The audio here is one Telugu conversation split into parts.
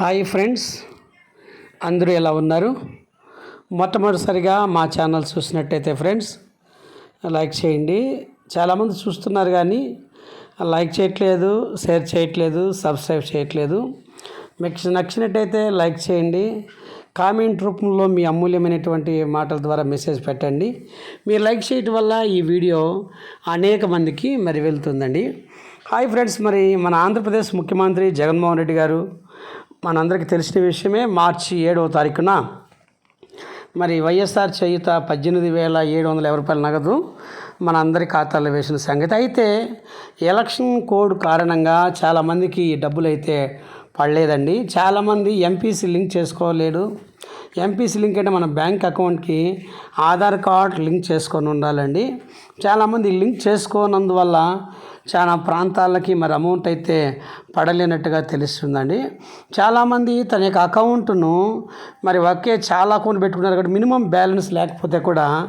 హాయ్ ఫ్రెండ్స్ అందరూ ఎలా ఉన్నారు? మొట్టమొదటిసారిగా మా ఛానల్ చూసినట్టయితే ఫ్రెండ్స్ లైక్ చేయండి. చాలామంది చూస్తున్నారు కానీ లైక్ చేయట్లేదు షేర్ చేయట్లేదు సబ్స్క్రైబ్ చేయట్లేదు. మీకు నచ్చినట్టయితే లైక్ చేయండి. కామెంట్ రూపంలో మీ అమూల్యమైనటువంటి మాటల ద్వారా మెసేజ్ పెట్టండి. మీరు లైక్ చేయటం వల్ల ఈ వీడియో అనేక మందికి మరి వెళ్తుందండి. హాయ్ ఫ్రెండ్స్ మరి మన ఆంధ్రప్రదేశ్ ముఖ్యమంత్రి జగన్మోహన్ రెడ్డి గారు మనందరికీ తెలిసిన విషయమే మార్చి ఏడవ తారీఖున మరి వైఎస్ఆర్ చేయుత పద్దెనిమిది వేల ఏడు వందల యాభై రూపాయల నగదు మన అందరి ఖాతాలో వేసిన సంగతి. అయితే ఎలక్షన్ కోడ్ కారణంగా చాలామందికి డబ్బులు అయితే పడలేదండి. చాలామంది ఎంపీసీ లింక్ చేసుకోలేడు. ఎంపీసీ లింక్ అంటే మన బ్యాంక్ అకౌంట్కి ఆధార్ కార్డ్ లింక్ చేసుకొని ఉండాలండి. చాలామంది లింక్ చేసుకోనందువల్ల చాలా ప్రాంతాలకి మరి అమౌంట్ అయితే పడలేనట్టుగా తెలుస్తుందండి. చాలామంది తన యొక్క అకౌంట్ను మరి ఒకే చాలా అకౌంట్ పెట్టుకున్నారు కాబట్టి మినిమం బ్యాలెన్స్ లేకపోతే కూడా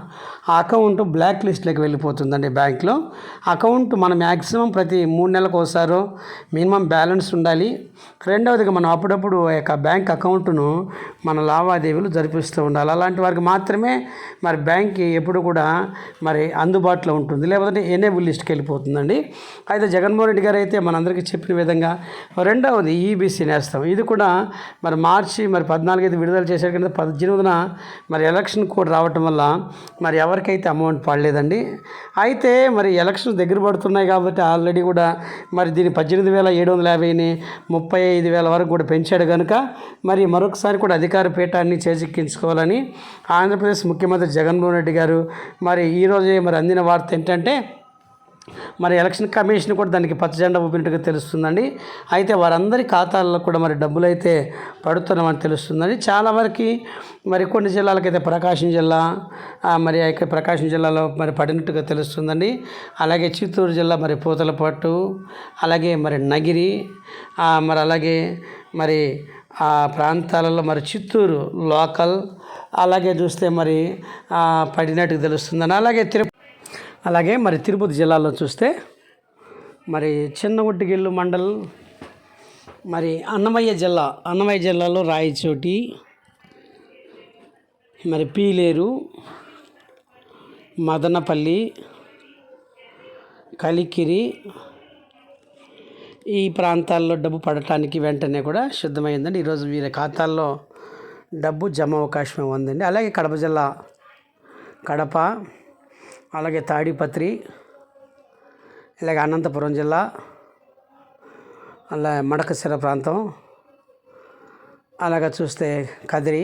ఆ అకౌంట్ బ్లాక్ లిస్ట్లోకి వెళ్ళిపోతుందండి బ్యాంక్లో అకౌంట్ మనం మ్యాక్సిమం ప్రతి మూడు నెలలకు ఒకసారో మినిమం బ్యాలెన్స్ ఉండాలి. రెండవదిగా మనం అప్పుడప్పుడు ఆ యొక్క బ్యాంక్ అకౌంట్ను మన లావాదేవీలు జరిపిస్తూ ఉండాలి. అలాంటి వారికి మాత్రమే మరి బ్యాంక్ ఎప్పుడు కూడా మరి అందుబాటులో ఉంటుంది. లేకపోతే ఎనేబుల్ లిస్ట్కి వెళ్ళిపోతుందండి. అయితే జగన్మోహన్ రెడ్డి గారు అయితే మనందరికీ చెప్పిన విధంగా రెండవది ఈబీసీ నేస్తాం. ఇది కూడా మరి మార్చి మరి పద్నాలుగైదు విడుదల చేశారు. కింద పద్దెనిమిదిన మరి ఎలక్షన్ కోడ్ రావటం వల్ల మరి ఎవరికైతే అమౌంట్ పడలేదండి. అయితే మరి ఎలక్షన్ దగ్గర పడుతున్నాయి కాబట్టి ఆల్రెడీ కూడా మరి దీన్ని పద్దెనిమిది వేల ఏడు వందల యాభైని ముప్పై ఐదు వేల వరకు కూడా పెంచాడు కనుక మరి మరొకసారి కూడా అధికార పీఠాన్ని చేజిక్కించుకోవాలని ఆంధ్రప్రదేశ్ ముఖ్యమంత్రి జగన్మోహన్ రెడ్డి గారు మరి ఈరోజే మరి అందిన వార్త ఏంటంటే మరి ఎలక్షన్ కమిషన్ కూడా దానికి పచ్చజెండా ఊపినట్టుగా తెలుస్తుందండి. అయితే వారందరి ఖాతాల్లో కూడా మరి డబ్బులు అయితే పడుతున్నామని తెలుస్తుందండి. చాలా వరకు మరి కొన్ని జిల్లాలకైతే ప్రకాశం జిల్లా మరి ఇక్కడ ప్రకాశం జిల్లాలో మరి పడినట్టుగా తెలుస్తుందండి. అలాగే చిత్తూరు జిల్లా మరి పూతలపట్టు అలాగే మరి నగిరి మరి అలాగే మరి ఆ ప్రాంతాలలో మరి చిత్తూరు లోకల్ అలాగే చూస్తే మరి పడినట్టుగా తెలుస్తుందని అలాగే తిరుపతి అలాగే మరి తిరుపతి జిల్లాలో చూస్తే మరి చిన్నగుట్టిగిల్లు మండల్ మరి అన్నమయ్య జిల్లా అన్నమయ్య జిల్లాలో రాయచోటి మరి పీలేరు మదనపల్లి కలికిరి ఈ ప్రాంతాల్లో డబ్బు పడటానికి వెంటనే కూడా సిద్ధమైందండి. ఈరోజు వీరి ఖాతాల్లో డబ్బు జమ అవకాశం ఉందండి. అలాగే కడప జిల్లా కడప అలాగే తాడిపత్రి ఇలాగే అనంతపురం జిల్లా అలా మడకశిర ప్రాంతం అలాగ చూస్తే కదిరి